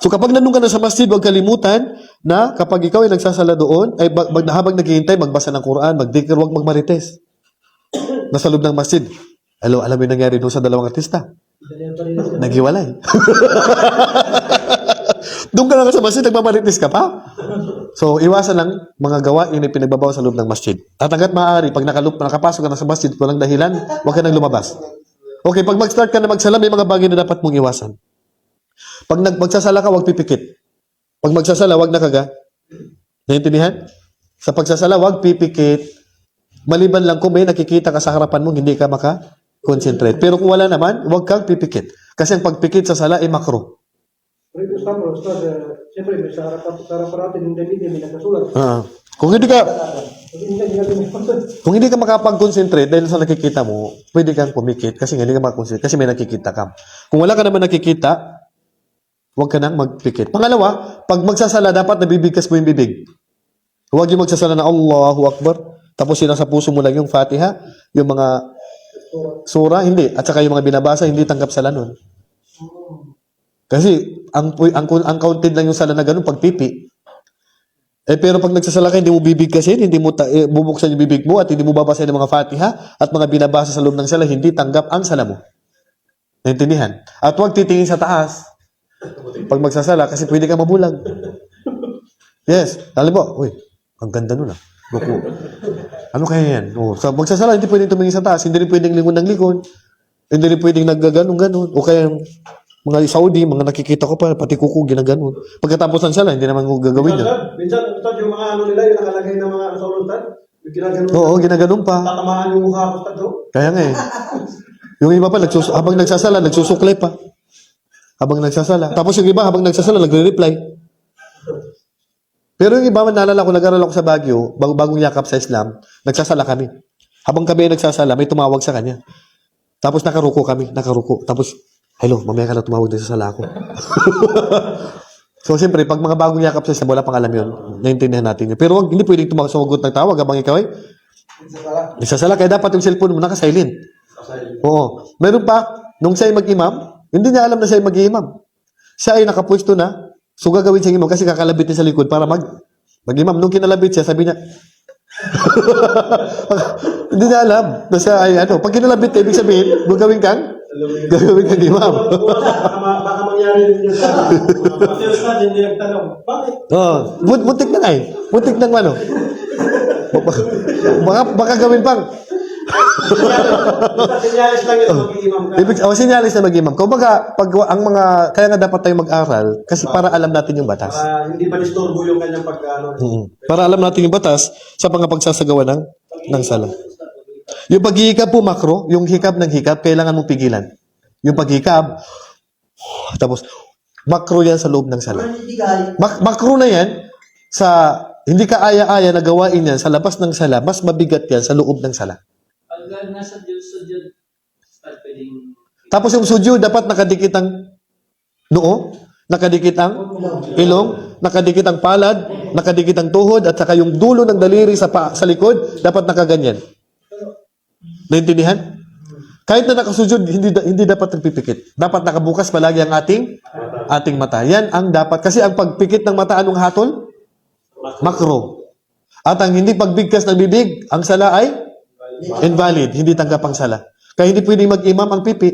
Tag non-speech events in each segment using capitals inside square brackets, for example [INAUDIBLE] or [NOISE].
So kapag nandun ka na sa masjid, huwag kalimutan na kapag ikaw ay nagsasala doon, ay bag, habang naghihintay, magbasa ng Quran, magdikir, huwag magmarites. [CLEARS THROAT] Nasa loob ng masjid. Hello, alam mo yung nangyari doon sa dalawang artista? Naghiwalay. [LAUGHS] doon ka lang sa masjid, nagmamarites ka pa. So, iwasan lang mga gawain na pinagbabawa sa loob ng masjid. At hanggat maaari, pag nakalup, nakapasok ka na sa masjid, walang dahilan, huwag ka nang lumabas. Okay, pag mag-start ka na magsala, may mga bagay na dapat mong iwasan. Pag nag magsasala ka, huwag pipikit. Pag magsasala, huwag nakaga. Naintindihan? Sa pagsasala, huwag pipikit. Maliban lang kung may nakikita ka sa harapan mo, hindi ka maka-concentrate. Pero kung wala naman, huwag kang pipikit. Kasi ang pagpikit sa sala ay makro. Pero ito, Ustad, Ustad, eh, siyempre, sa harapan, sa harapan natin, yung David, may nagkasulat. Ah. Kung hindi ka, kung hindi ka makapag-concentrate dahil sa nakikita mo, pwede kang pumikit kasi hindi ka makakonsentrate kasi may nakikita ka. Kung wala ka naman nakikita, huwag ka nang magpikit. Pangalawa, pag magsasala, dapat nabibigkas mo yung bibig. Huwag yung magsasala na Allahu Akbar. Tapos yun sa puso mo lang yung Fatiha, yung mga sura, hindi. At saka yung mga binabasa, hindi tanggap sala nun. Kasi ang, ang, ang counted lang yung sala na ganun pag pipi. Eh pero pag nagsasala ka, hindi mo bibigkasin, hindi mo ta- eh, bubuksan yung bibig mo at hindi mo babasahin ng mga Fatiha at mga binabasa sa loob ng sala, hindi tanggap ang sala mo. Naintindihan? At huwag titingin sa taas. Pag magsasala, kasi pwede ka mabulag. Yes. Alam mo, uy, ang ganda nun ah. Buko. Ano kaya yan? Oh, sa magsasala, hindi pwedeng tumingin sa taas, hindi rin pwedeng lingon ng likod, hindi rin pwedeng naggaganon-ganon. O kaya yung mga Saudi, mga nakikita ko pa, pati kuko, ginaganon. Pagkatapos ng sala, hindi naman ko gagawin yan. Minsan, Ustad, yung mga ano nila, yung nakalagay na mga sa ulo, Ustad, yung ginagano, Oo, ginaganon pa. tatamaan yung mukha, Ustad, no? Kaya nga eh. Yung iba pa, nagsus habang nagsasala, nagsusukle pa. Habang nagsasala. Tapos yung iba, habang nagsasala, nagre-reply. Pero yung iba, naalala ko, nag-aral ako sa Baguio, bag bagong yakap sa Islam, nagsasala kami. Habang kami ay nagsasala, may tumawag sa kanya. Tapos nakaruko kami, nakaruko. Tapos, hello, mamaya ka na tumawag sa sala ko. [LAUGHS] so, siyempre, pag mga bagong yakap sa Islam, wala pang alam yun. Naintindihan natin yun. Pero wag, hindi pwedeng tumawag sumagot ng tawag habang ikaw ay nagsasala. Kaya dapat yung cellphone mo naka-silent. Oo. Meron pa, nung siya ay mag-imam, hindi niya alam na siya ay mag-imam. Siya ay nakapwesto na, so gagawin siya imam kasi kakalabit niya sa likod para mag mag-imam. Nung kinalabit siya, sabi niya, [LAUGHS] hindi niya alam na siya ay ano. Pag kinalabit, ibig sabihin, gagawin kang, gagawin kang imam. baka, ma- baka mangyari din yun sa Pati Ustad, hindi nagtanong, bakit? Oo. But, butik na nga eh. Butik na ano. Baka, baka gawin pang, sinyalis lang yun, mag-iimam ka. Ibig, oh, sinyalis na mag-imam. Kumbaga, pag ang mga, kaya nga dapat tayo mag-aral kasi para alam natin yung batas. Para hindi ba disturbo yung kanyang pag, ano, Mm. Para alam natin yung batas sa mga pagsasagawa ng, ng sala. Yung paghihikab po, makro, yung hikab ng hikab, kailangan mong pigilan. Yung paghikab, tapos, makro yan sa loob ng sala. Mak- makro na yan, sa, hindi ka aya-aya na gawain yan sa labas ng sala, mas mabigat yan sa loob ng sala. Pag nasa Diyos Diyos, start pwedeng Tapos yung sujud, dapat nakadikit ang noo, nakadikit ang ilong, nakadikit ang palad, nakadikit ang tuhod, at saka yung dulo ng daliri sa, pa, sa likod, dapat nakaganyan. Naintindihan? Kahit na nakasujud, hindi, hindi dapat nagpipikit. Dapat nakabukas palagi ang ating ating mata. Yan ang dapat. Kasi ang pagpikit ng mata, anong hatol? Makro. At ang hindi pagbigkas ng bibig, ang sala ay invalid. Hindi tanggap ang sala. Kaya hindi pwedeng mag-imam ang pipi.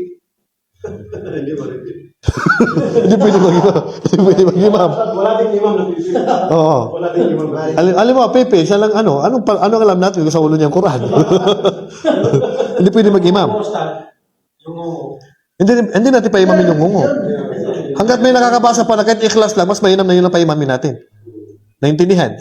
[LAUGHS] hindi pwedeng mag-imam. hindi pwedeng mag-imam. Wala din imam na pipili. Oo. Wala din imam. Alam, alam mo, Pepe, siya lang ano, anong, ano ang alam natin sa ulo niya ang Quran? [LAUGHS] hindi pwede mag-imam. Hindi, hindi natin pa imamin yung ngungo. Hanggat may nakakabasa pa na kahit ikhlas lang, mas mainam na yun ang paimamin natin. Naintindihan?